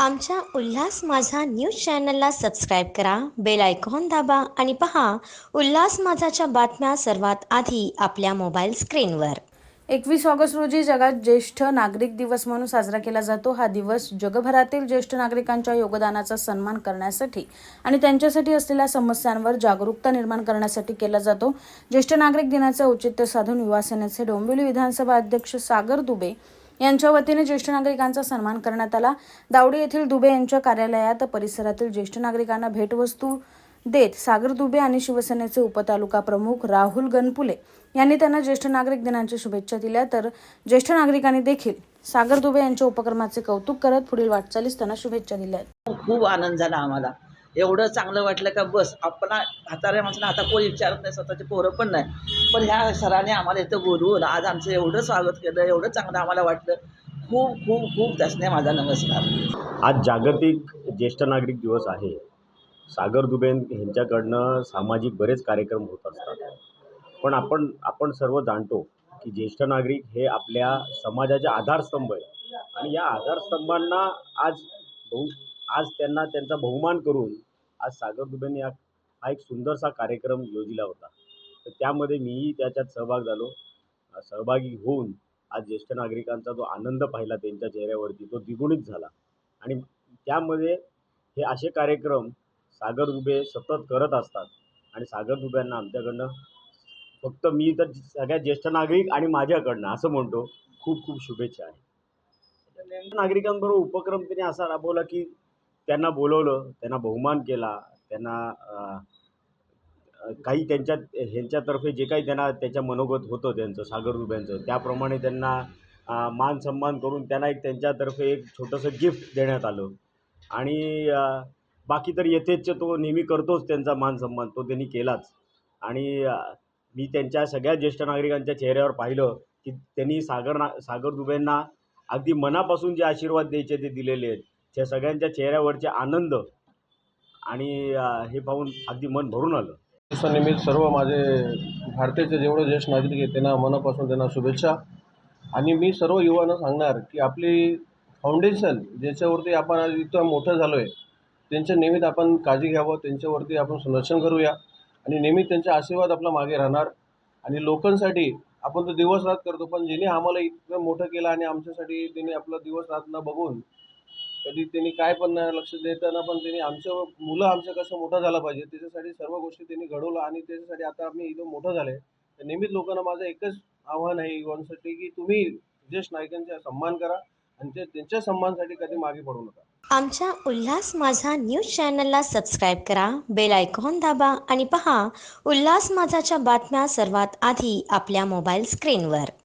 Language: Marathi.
आमच्या उल्हास माझा न्यूज चॅनलला सबस्क्राईब करा बेल आयकॉन दाबा आणि पहा उल्हास माझाच्या बातम्या सर्वात आधी आपल्या मोबाईल स्क्रीनवर. एकवीस ऑगस्ट रोजी जगात ज्येष्ठ नागरिक दिवस म्हणून साजरा केला जातो. हा दिवस जगभरातील ज्येष्ठ नागरिकांच्या योगदानाचा सन्मान करण्यासाठी आणि त्यांच्यासाठी असलेल्या समस्यांवर जागरूकता निर्माण करण्यासाठी केला जातो. ज्येष्ठ नागरिक दिनाचं औचित्य साधून युवासेनेचे डोंबिवली विधानसभा अध्यक्ष सागर दुबे यांच्या वतीने ज्येष्ठ नागरिकांचा सन्मान करण्यात आला. दावडी येथील दुबे यांच्या कार्यालयात परिसरातील ज्येष्ठ नागरिकांना भेटवस्तू देत सागर दुबे आणि शिवसेनेचे उपतालुका प्रमुख राहुल गणपुले यांनी त्यांना ज्येष्ठ नागरिक दिनाच्या शुभेच्छा दिल्या. तर ज्येष्ठ नागरिकांनी देखील सागर दुबे यांच्या उपक्रमाचे कौतुक करत पुढील वाटचालीस त्यांना शुभेच्छा दिल्या खूप आनंद झाला आम्हाला. एवढं चांगलं वाटलं का बस आपण म्हाताऱ्या माणसाला आता कोणी विचारत नाही स्वतःचे पोरं पण नाही. पण ह्या सरांनी आम्हाला इथं बोलवून आज आमचं एवढं स्वागत केलं एवढं चांगलं आम्हाला वाटलं. खूप खूप खूप त्यासने माझा नमस्कार. आज जागतिक ज्येष्ठ नागरिक दिवस आहे. सागर दुबे यांच्याकडनं सामाजिक बरेच कार्यक्रम होत असतात. पण आपण आपण सर्व जाणतो की ज्येष्ठ नागरिक हे आपल्या समाजाचे आधारस्तंभ आहे आणि या आधारस्तंभांना आज बहु आज त्यांना त्यांचा बहुमान करून आज सागर दुबेने हा हा एक सुंदरसा कार्यक्रम योजिला होता. तर त्यामध्ये मीही त्याच्यात सहभाग झालो. सहभागी होऊन आज ज्येष्ठ नागरिकांचा जो आनंद पाहिला त्यांच्या चेहऱ्यावरती तो द्विगुणित झाला. आणि त्यामध्ये हे असे कार्यक्रम सागर दुबे सतत करत असतात. आणि सागर दुब्यांना आमच्याकडनं फक्त मी तर सगळ्या ज्येष्ठ नागरिक आणि माझ्याकडनं असं म्हणतो खूप खूप शुभेच्छा आहे. नागरिकांबरोबर उपक्रम त्यांनी असा राबवला की त्यांना बोलवलं त्यांना बहुमान केला त्यांना काही त्यांच्या ह्यांच्यातर्फे जे काही त्यांना त्याच्या मनोगत होतं त्यांचं सागर दुब्यांचं त्याप्रमाणे त्यांना मान सन्मान करून त्यांना एक त्यांच्यातर्फे एक छोटंसं गिफ्ट देण्यात आलं. आणि बाकी तर येथेच तो नेहमी करतोच त्यांचा मान सन्मान तो त्यांनी केलाच. आणि मी त्यांच्या सगळ्या ज्येष्ठ नागरिकांच्या चेहऱ्यावर पाहिलं की त्यांनी सागर ना सागर दुबेंना अगदी मनापासून जे आशीर्वाद द्यायचे ते दिलेले आहेत. त्या सगळ्यांच्या चेहऱ्यावरचे आनंद आणि हे पाहून अगदी मन भरून आलं. दिवसानिमित्त सर्व माझे भारताचे जेवढे ज्येष्ठ नागरिक आहेत त्यांना मनापासून त्यांना शुभेच्छा. आणि मी सर्व युवांना सांगणार की आपली फाउंडेशन ज्याच्यावरती आपण आज इतकं मोठं झालो आहे त्यांच्या नेहमीत आपण काळजी घ्यावं त्यांच्यावरती आपण संरक्षण करूया. आणि नेहमी त्यांचा आशीर्वाद आपला मागे राहणार. आणि लोकांसाठी आपण तर दिवस रात करतो पण ज्याने आम्हाला इतकं मोठं केलं आणि आमच्यासाठी तिने आपलं दिवस रात न बघून कधी त्यांनी काय पण लक्ष देताना पण त्यांनी आमचं मुलं आमचं कसं मोठं झालं पाहिजे त्याच्यासाठी सर्व गोष्टी त्यांनी घडवलं आणि त्याच्यासाठी आता आम्ही इथं मोठं झाले तर नेहमीच लोकांना माझं एकच आव्हान आहे युवांसाठी की तुम्ही ज्येष्ठ नायकांचा सन्मान करा आणि ते त्यांच्या सन्मानसाठी कधी मागे पडू नका. आमच्या उल्हास माझा न्यूज चॅनलला सबस्क्राईब करा बेल आयकॉन दाबा आणि पहा उल्हास माझाच्या बातम्या सर्वात आधी आपल्या मोबाईल स्क्रीनवर.